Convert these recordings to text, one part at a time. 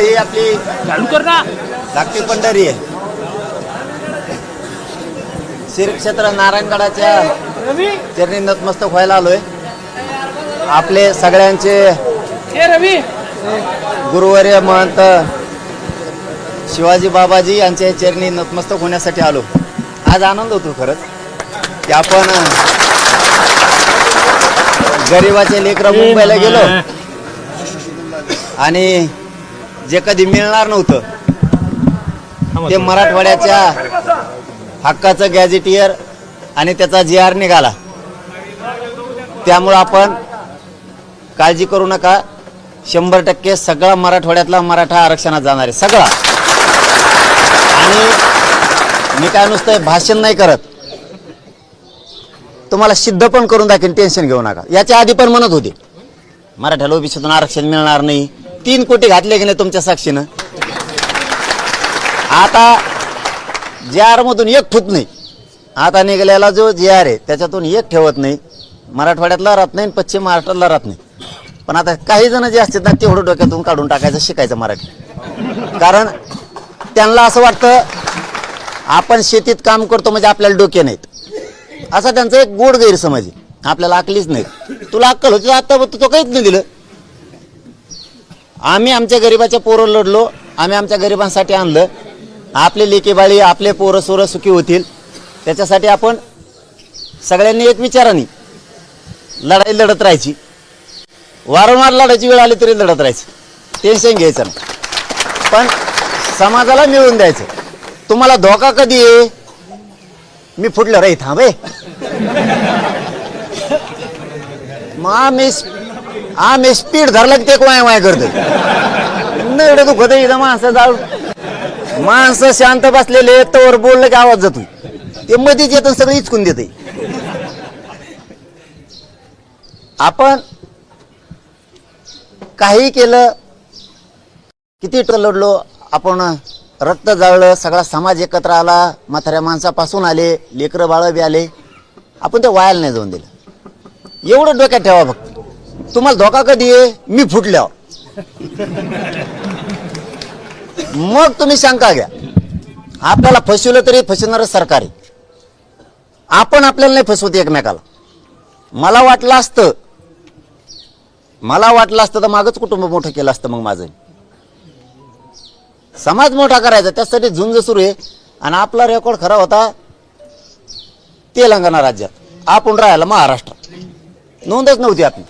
ही आपली चालू कर ना. धाकटी पंढरी आहे. श्री क्षेत्र नारायणगडाच्या रवी. चरणी नतमस्तक व्हायला आलोय. आपले सगळ्यांचे हे रवी. गुरुवर्य महंत शिवाजी बाबाजी यांच्या चरणी नतमस्तक होण्यासाठी आलो. आज आनंद होतो खरंच. की आपण गरिबाचे लेकरं मुंबईला गेलो. आणि जे कधी मिळणार नव्हतं. ते मराठवाड्याच्या हक्काचं गॅझेटियर आणि त्याचा जी आर निघाला. त्यामुळं आपण काळजी करू नका. शंभर टक्के सगळा मराठवाड्यातला मराठा आरक्षणात जाणार आहे. सगळा. आणि मी काय नुसतं भाषण नाही करत. तुम्हाला सिद्ध पण करून दाखवेन टेन्शन घेऊ नका. याच्या आधी पण म्हणत होते मराठ्याला ओबीसीतून आरक्षण मिळणार नाही. तीन कोटी घातले की नाही तुमच्या साक्षीनं? आता जे आर मधून एक फुट नाही. आता निघालेला जो जे आर आहे त्याच्यातून एक ठेवत नाही. मराठवाड्यातला राहत नाही आणि पश्चिम महाराष्ट्रातला राहत नाही. पण आता काही जण जे असतात ना तेवढं डोक्यातून काढून टाकायचं शिकायचं मराठी. कारण त्यांना असं वाटतं आपण शेतीत काम करतो म्हणजे आपल्याला डोके नाहीत. असा त्यांचा एक गोड गैरसमज आहे. आपल्याला अकलीच नाही तुला अक्कल होती आता तो काहीच नाही दिलं. आम्ही आमच्या गरिबाच्या पोरं लढलो आम्ही आमच्या गरिबांसाठी आणलं. आपले लेकेबाळी आपले पोरं सोरं सुखी होतील. त्याच्यासाठी आपण सगळ्यांनी एक विचाराने लढाई लढत राहायची. वारंवार लढायची वेळ आली तरी लढत राहायची. टेन्शन घ्यायचं नाही. पण समाजाला मिळवून द्यायचं. तुम्हाला धोका कधी आहे? मी फुटलं रे थांबे मा आम्ही आम्ही स्पीड धरलं की ते वाय वाय करतो नाही एवढं दुखत इथं माणसं जाऊ माणसं शांत बसलेले तवर बोललं की आवाज जातो ते मध्येच येतं सगळं इचकून देते आपण काही केलं किती टलडलो लढलो आपण रक्त जाळलं सगळा समाज एकत्र आला म्हाताऱ्या माणसापासून आले लेकरं बाळं बी आले. आपण ते वायाला नाही जाऊन दिलं. एवढं डोक्यात ठेवा फक्त. तुम्हाला धोका कधी आहे? मी फुटल्यावर. मग तुम्ही शंका घ्या. आपल्याला फसवलं तरी फसवणारं सरकार आहे. आपण आपल्याला नाही फसवत एकमेकाला. मला वाटलं असतं मला वाटलं असतं तर मागच कुटुंब मोठं केलं असतं मग माझं. समाज मोठा करायचा त्यासाठी झुंज सुरू आहे. आणि आपला रेकॉर्ड खरा होता तेलंगणा राज्यात. आपण राहायला महाराष्ट्रात नोंदच नव्हती आपली.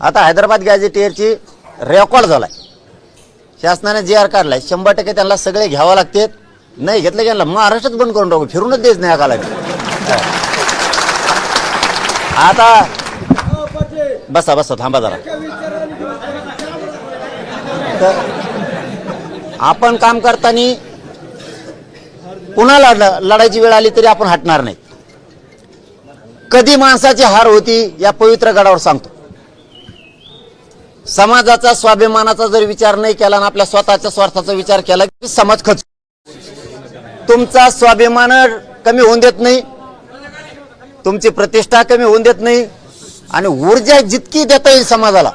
आता हैदराबाद गॅझेटियरची रेकॉर्ड झालाय. शासनाने जे आर काढलाय शंभर टक्के त्यांना सगळे घ्यावं लागते नाही घेतलं त्यांना महाराष्ट्रात बंद करून टाकू. फिरूनच देत नाही काला आता बसा बसा थांबा जरा. तर आपण काम करताना पुन्हा लढ लढायची वेळ आली तरी आपण हटणार नाही. कधी माणसाची हार होती या पवित्र गडावर सांगतो. समाजाचा स्वाभिमानाचा जर विचार नाही केला आणि आपल्या स्वतःच्या स्वार्थाचा विचार केला की समाज खच तुमचा स्वाभिमान कमी होऊन देत नाही तुमची प्रतिष्ठा कमी होऊन देत नाही आणि ऊर्जा जितकी देता येईल समाजाला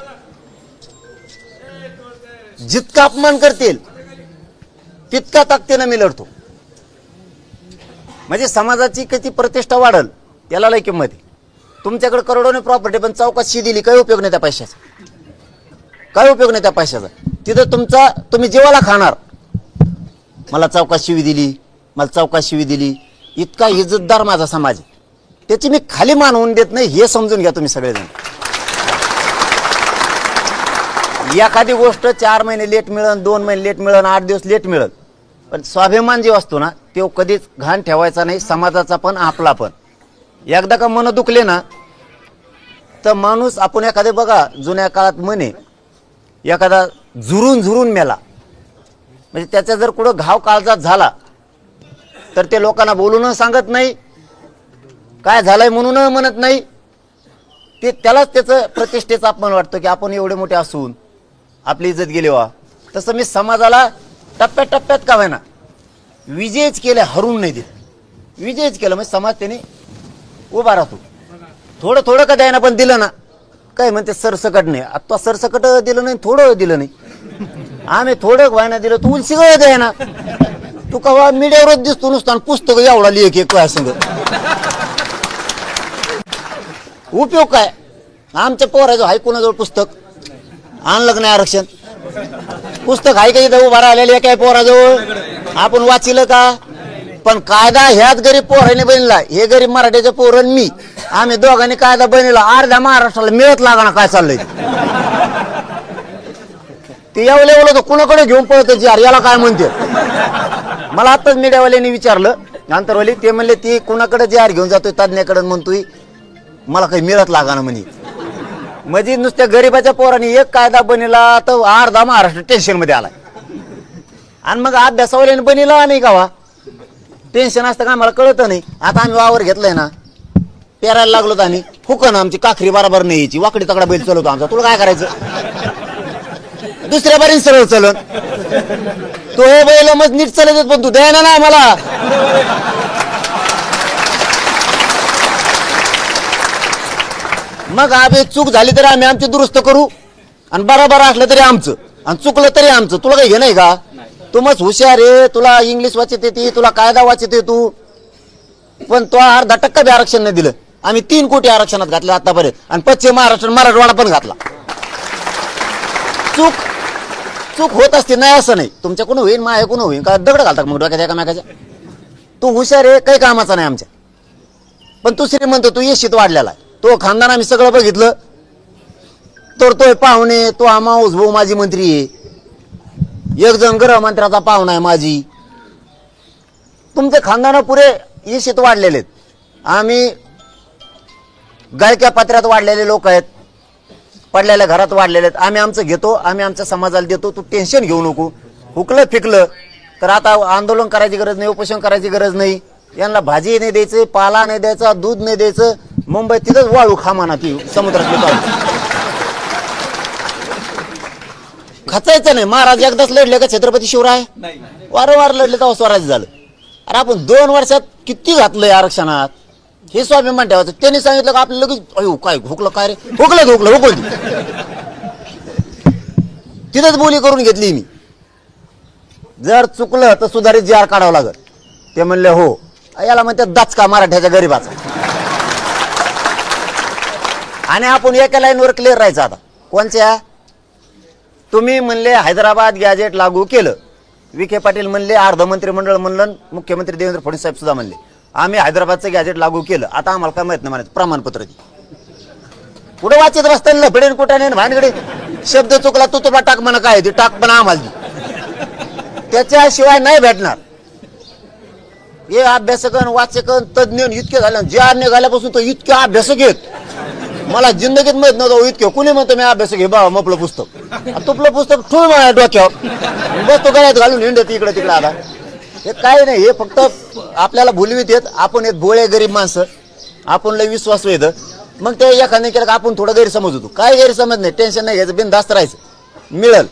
जितका अपमान करतील तितका ताकदीनं मी लढतो. म्हणजे समाजाची किती प्रतिष्ठा वाढल त्याला लय किंमत आहे. तुमच्याकडे करोडोने प्रॉपर्टी पण चौकशी दिली काही उपयोग नाही त्या पैशाचा. काय उपयोग नाही त्या पैशाचा? तिथं तुमचा तुम्ही जेवाला खाणार. मला चौकात शिवी दिली मला चौकात शिवी दिली. इतका इज्जतदार माझा समाज त्याची मी खाली मान होऊन देत नाही हे समजून घ्या तुम्ही सगळेजण. एखादी गोष्ट चार महिने लेट मिळन दोन महिने लेट मिळन आठ दिवस लेट मिळन. पण स्वाभिमान जे असतो ना तो कधीच घाण ठेवायचा नाही समाजाचा पण आपला पण. एकदा का मन दुखले ना तर माणूस आपण एखादे बघा जुन्या काळात म्हणे एखादा झुरून झुरून मेला. म्हणजे त्याचा जर कुठं घाव काळजात झाला तर ते लोकांना बोलून सांगत नाही काय झालंय म्हणून म्हणत नाही. ते त्यालाच त्याचं प्रतिष्ठेचा अपमान वाटतो की आपण एवढे मोठे असून आपली इज्जत गेली वा. तसं मी समाजाला टप्प्यात टप्प्यात का होईना विजयच केले हरून नाही दिलं विजयच केलं म्हणजे समाज त्याने उभा राहतो. थोडं थोडं का द्यायना पण दिलं ना. काय म्हणते सरसकट नाही. आता सरसकट दिलं नाही थोडं दिलं नाही. आम्ही थोडं व्हायना दिलं तू उलसी गळ आहे ना. तू कवा मीडियावरच दिसतो नुसतं आणि पुस्तक एवढा लिह एक काय संग. उपयोग काय? आमच्या पोराचं आहे कोणाजवळ पुस्तक? आणलं नाही आरक्षण? पुस्तक आहे का इथं उभा राहिलेलं काय पोराजवळ? आपण वाचिलं का? पण कायदा ह्याच गरीब पोराने बनला. हे गरीब मराठ्याच्या पोरण मी. आम्ही दोघांनी कायदा बनवला अर्ध्या महाराष्ट्राला मिळत लागणार काय चाललंय? ते यावं लेवलं तर कुणाकडे घेऊन पळत यार याला काय म्हणते? मला आताच मीडियावाल्यांनी विचारलं नंतरवाली ते म्हणले ती कुणाकडे जे घेऊन जातोय तज्ञाकडे म्हणतोय मला काही मिळत लागा ना म्हणे. म्हणजे नुसत्या गरीबाच्या पोराने एक कायदा बनिला तर अर्धा महाराष्ट्र टेन्शनमध्ये आला आणि मग अभ्यासावाल्याने बनिला नाही का वा? टेन्शन असतं का आम्हाला कळत नाही. आता आम्ही वावर घेतलाय ना पेरायला लागलो आम्ही. फुकन आमची काखरी बरोबर नाही यायची वाकडी तकडा बैल चलवतो आमचा. तुला काय करायचं? दुसऱ्या बारीन सरळ चलन. तो हे बैल मग नीट चालत पण तू द्यायला ना आम्हाला. मग आम्ही चूक झाली तरी आम्ही आमची दुरुस्त करू. आणि बरोबर असलं तरी आमचं. आणि चुकलं तरी आमचं. तुला काही घेणं नाही का? तू मग हुशार आहे. तुला इंग्लिश वाचत येते तुला कायदा वाचत आहे तू. पण तो अर्धा टक्का बी आरक्षण नाही दिलं. आम्ही तीन कोटी आरक्षणात घातलं आतापर्यंत. आणि पश्चिम महाराष्ट्र मराठवाडा पण घातला. चूक चूक होत असते नाही असं नाही. तुमच्याकडून होईन माझ्याकडून होईन का दगड घालतात मग डोक्याच्या एकामेकाच्या तू हुशार आहे काही कामाचा नाही आमच्या. पण तू श्रीमंत तू येशीत वाढलेला आहे. तो खानदान आम्ही सगळं बघितलं. तर तोय पाहुणे तो हा माऊस भाऊ माझी मंत्री आहे. एक जण गृहमंत्र्याचा पाहुणा आहे माझी तुमचे खानदानं पुरे येशीत वाढलेले आहेत. आम्ही गायक्या पात्र्यात वाढलेले लोक आहेत. पडलेल्या घरात वाढलेले आहेत. आम्ही आमचं घेतो आम्ही आमच्या समाजाला देतो. तू टेन्शन घेऊ नको. हुकलं फिकलं. तर आता आंदोलन करायची गरज नाही उपोषण करायची गरज नाही. यांना भाजी नाही द्यायचं पाला नाही द्यायचा दूध नाही द्यायचं. मुंबईत तिथंच वाळू खामाना ती समुद्रातली खचायचं नाही. महाराज एकदाच लढले का छत्रपती शिवराय? वारंवार लढले तेव्हा स्वराज्य झालं. अरे आपण दोन वर्षात किती घातलंय आरक्षणात? हे स्वाभिमान ठेवायचं त्यांनी सांगितलं का आपलं लगेच अयो काय हुकलं काय रे? हुकलं हुकलं हुकलं. तिथंच बोली करून घेतली मी. जर चुकलं तर सुधारित जी आर काढावं लागत ते म्हणले हो. याला म्हणतात दाचका मराठ्याच्या गरीबाचा. आणि आपण एका लाईनवर क्लिअर राहायचं आता. कोणच्या? तुम्ही म्हणले हैदराबाद गॅजेट लागू केलं. विखे पाटील म्हणले अर्ध मंत्रिमंडळ म्हणलं. मुख्यमंत्री देवेंद्र फडणवीस साहेब सुद्धा म्हणले. आम्ही हैदराबादचं गॅजेट लागू केलं. आता आम्हाला काय माहीत नाही म्हणायचं. प्रमाणपत्र दे. कुठं वाचत बसताना लफडेन नाही भानगडे शब्द चुकला तू तुला टाक म्हणा काय ते टाक म्हणा आम्हाला दे. त्याच्याशिवाय नाही भेटणार. हे अभ्यासकन वाचकन तज्ञ इतके झाले. जे निघाल्यापासून तो इतके अभ्यासक आहेत. मला जिंदगीत माहीत नव्हतं हो, इतके. कुणी म्हणतो मी अभ्यास घे बाबा मपलं पुस्तक. तुपलं पुस्तक ठेवून माझ्या डोक्यावर. बस तो गळ्यात घालून हिंडत इकडे तिकडे आता हे काय नाही हे फक्त आपल्याला भुलवीत येत आपण एक भोळे गरीब माणसं. आपण लय विश्वास येतं मग ते एखाद्याने केलं का आपण थोडं गैरसमज होतो. काय गैरसमज नाही टेन्शन नाही घ्यायचं बिनधास्त राहायचं. मिळल.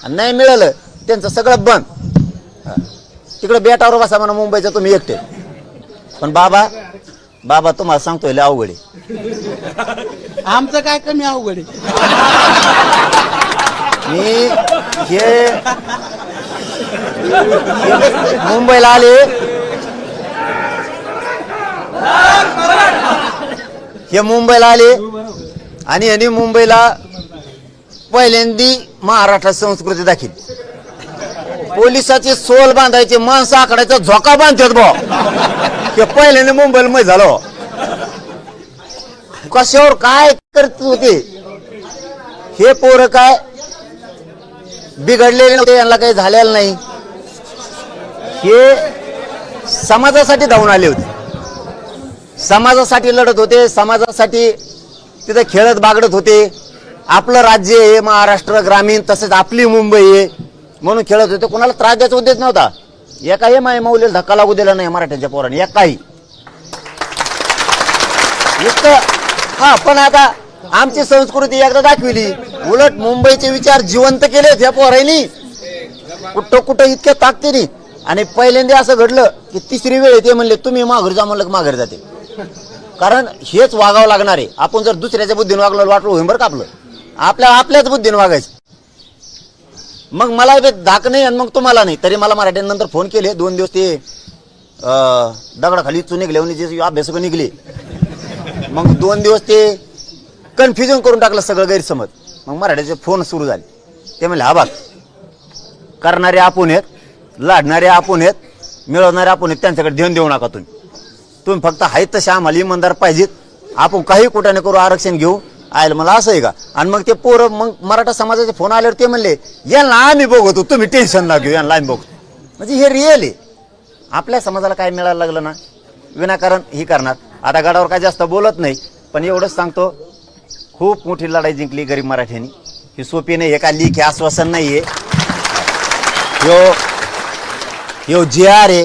आणि नाही मिळालं त्यांचं सगळं बंद. तिकडे बेटावर बसा म्हणा मुंबईचं तुम्ही एकटे. पण बाबा बाबा तुम्हाला सांगतोय लय अवघड आहे. आमचं काय कमी अवघड आहे? मी हे मुंबईला आले. हे मुंबईला आले. आणि यांनी मुंबईला पहिल्यांदी महाराष्ट्र संस्कृती दाखवली पोलिसाचे सोल बांधायचे माणसं आकडायचा झोका बांधतात बा हे पहिल्याने मुंबईला मै झालं. कशावर काय करत होते हे पोरं काय बिघडलेले नव्हते यांना काही झालेलं नाही. हे समाजासाठी धावून आले होते. समाजासाठी लढत होते समाजासाठी तिथं खेळत बागडत होते. आपलं राज्य आहे महाराष्ट्र ग्रामीण तसेच आपली मुंबई आहे. म्हणून खेळत होते. कोणाला त्रास द्यायचा उद्देश नव्हता. एकाही माय माऊलीला धक्का लागू दिला नाही मराठ्यांच्या पोराने. एकाही. इतकं हा पण आता आमची संस्कृती एकदा दाखविली. उलट मुंबईचे विचार जिवंत केलेत या पोरांनी. कुठं कुठं इतक्या ताकदीने. आणि पहिल्यांदा असं घडलं की तिसरी वेळ ते म्हणले तुम्ही माघर जा म्हणलं की माघारी जाते. कारण हेच वागावं लागणार आहे. आपण जर दुसऱ्याच्या बुद्धीने वागलो वाटलं होईन बरं का आपलं. आपल्या आपल्याच बुद्धीने वागायचं. मग मला धाक नाही आणि मग तुम्हाला नाही. तरी मला मराठ्यांनंतर फोन केले. दोन दिवस ते दगडाखाली चुने निघले जे अभ्यासक निघले. मग दोन दिवस ते कन्फ्युजन करून टाकलं सगळं गैरसमज. मग मराठ्याचे फोन सुरू झाले. ते म्हणले हा बाग करणारे आपण आहेत. लाडणारे आपण आहेत मिळवणारे आपण आहेत त्यांच्याकडे देऊन देऊ नका तुम्ही. तुम्ही फक्त आहेत तसे आम्हाला इमानदार पाहिजेत. आपण काही कुठं करू आरक्षण घेऊ आयल मला असं आहे का? आणि मग ते पोरं मग मराठा समाजाचे फोन आल्यावर ते म्हणले यांना आम्ही बघतो तुम्ही टेन्शन ना घेऊ यांना आम्ही बघतो. म्हणजे हे रिअल आहे. आपल्या समाजाला काय मिळायला लागलं ना? विनाकारण ही करणार. आता गडावर काय जास्त बोलत नाही पण एवढंच सांगतो खूप मोठी लढाई जिंकली गरीब मराठ्यांनी. ही सोपी नाही हे का लिख हे आश्वासन नाही आहे ह्यो जे आर आहे.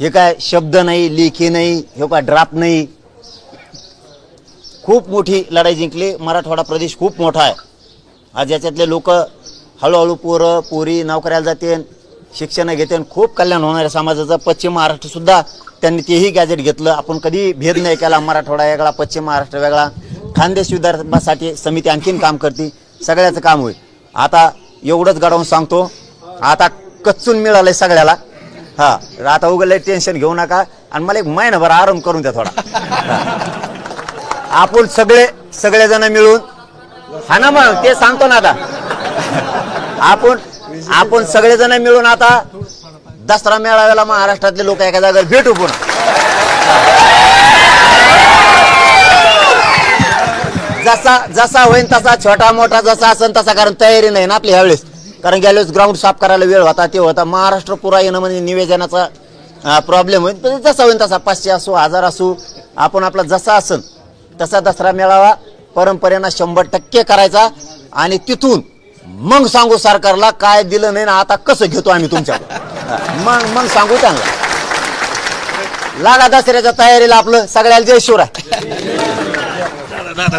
हे काय शब्द नाही लेखी नाही हे काय ड्राफ्ट नाही. खूप मोठी लढाई जिंकली. मराठवाडा प्रदेश खूप मोठा आहे. आज याच्यातले लोक हळूहळू पोरं पोरी नोकऱ्याला जाते शिक्षण घेते खूप कल्याण होणार आहे समाजाचं. पश्चिम महाराष्ट्रसुद्धा त्यांनी तेही गॅजेट घेतलं. आपण कधी भेद नाही केला. मराठवाडा वेगळा पश्चिम महाराष्ट्र वेगळा. खानदेश विदर्भासाठी समिती आणखीन काम करते. सगळ्याचं काम होईल. आता एवढंच गडवून सांगतो. आता कच्चून मिळालंय सगळ्याला. हा आता उघडलंय टेन्शन घेऊ नका. आणि मला एक महिनाभर आराम करून द्या थोडा. आपण सगळे सगळेजण मिळून हा ना मग ते सांगतो ना आता. आपण आपण सगळेजण मिळून आता दसरा मेळाव्याला महाराष्ट्रातले लोक एका जागेवर भेटू पुन्हा. जसा जसा होईन तसा छोटा मोठा जसा असेल तसा कारण तयारी नाही ना आपली ह्यावेळेस. कारण गेल्यावेळेस ग्राउंड साफ करायला वेळ होता ते होता. महाराष्ट्र पुरा येणं म्हणजे निवेदनाचा प्रॉब्लेम होईल. पण जसा होईल तसा पाचशे असो हजार असो आपण आपला जसा असन तसा दसरा मेळावा परंपरेनं शंभर टक्के करायचा. आणि तिथून मग सांगू सरकारला काय दिलं नाही ना आता कसं घेतो आम्ही तुमच्या मग मग सांगू त्यांना. लागा दसऱ्याच्या तयारीला आपलं सगळ्याला जय शिवराय. दादा